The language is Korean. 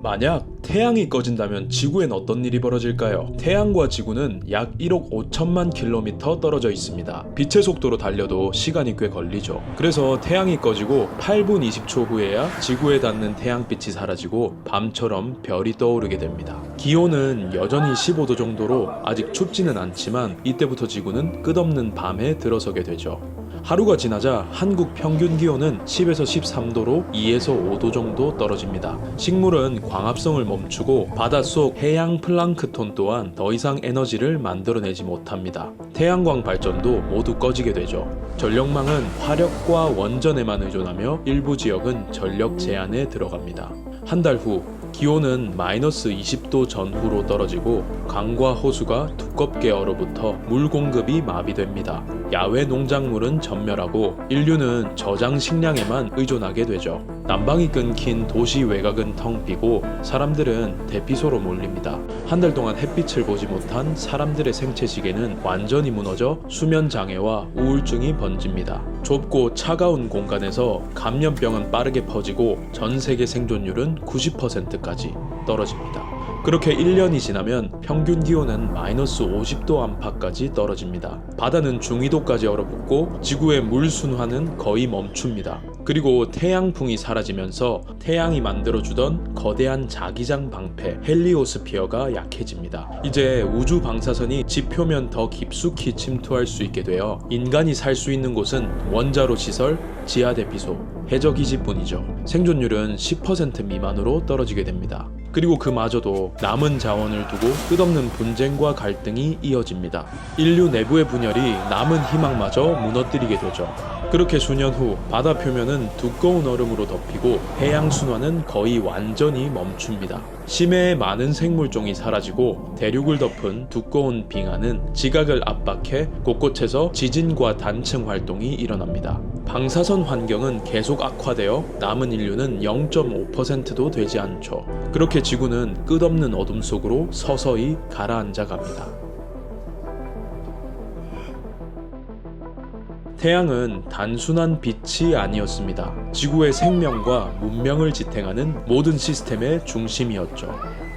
만약 태양이 꺼진다면 지구엔 어떤 일이 벌어질까요? 태양과 지구는 약 1억 5천만 킬로미터 떨어져 있습니다. 빛의 속도로 달려도 시간이 꽤 걸리죠. 그래서 태양이 꺼지고 8분 20초 후에야 지구에 닿는 태양빛이 사라지고 밤처럼 별이 떠오르게 됩니다. 기온은 여전히 15도 정도로 아직 춥지는 않지만 이때부터 지구는 끝없는 밤에 들어서게 되죠. 하루가 지나자 한국 평균 기온은 10에서 13도로 2에서 5도 정도 떨어집니다. 식물은 광합성을 멈추고 바닷속 해양 플랑크톤 또한 더 이상 에너지를 만들어내지 못합니다. 태양광 발전도 모두 꺼지게 되죠. 전력망은 화력과 원전에만 의존하며 일부 지역은 전력 제한에 들어갑니다. 한 달 후 기온은 마이너스 20도 전후로 떨어지고 강과 호수가 두껍게 얼어붙어 물 공급이 마비됩니다. 야외 농작물은 전멸하고 인류는 저장 식량에만 의존하게 되죠. 난방이 끊긴 도시 외곽은 텅 비고 사람들은 대피소로 몰립니다. 한 달 동안 햇빛을 보지 못한 사람들의 생체 시계는 완전히 무너져 수면 장애와 우울증이 번집니다. 좁고 차가운 공간에서 감염병은 빠르게 퍼지고 전 세계 생존율은 90%까지 떨어집니다. 그렇게 1년이 지나면 평균 기온은 마이너스 50도 안팎까지 떨어집니다. 바다는 중위도까지 얼어붙고 지구의 물 순환은 거의 멈춥니다. 그리고 태양풍이 사라지면서 태양이 만들어주던 거대한 자기장 방패 헬리오스피어가 약해집니다. 이제 우주 방사선이 지표면 더 깊숙이 침투할 수 있게 되어 인간이 살 수 있는 곳은 원자로 시설, 지하 대피소, 해저 기지뿐이죠. 생존율은 10% 미만으로 떨어지게 됩니다. 그리고 그마저도 남은 자원을 두고 끝없는 분쟁과 갈등이 이어집니다. 인류 내부의 분열이 남은 희망마저 무너뜨리게 되죠. 그렇게 수년 후 바다 표면은 두꺼운 얼음으로 덮이고 해양 순환은 거의 완전히 멈춥니다. 심해의 많은 생물종이 사라지고 대륙을 덮은 두꺼운 빙하는 지각을 압박해 곳곳에서 지진과 단층 활동이 일어납니다. 방사선 환경은 계속 악화되어 남은 인류는 0.5%도 되지 않죠. 그렇게 지구는 끝없는 어둠 속으로 서서히 가라앉아 갑니다. 태양은 단순한 빛이 아니었습니다. 지구의 생명과 문명을 지탱하는 모든 시스템의 중심이었죠.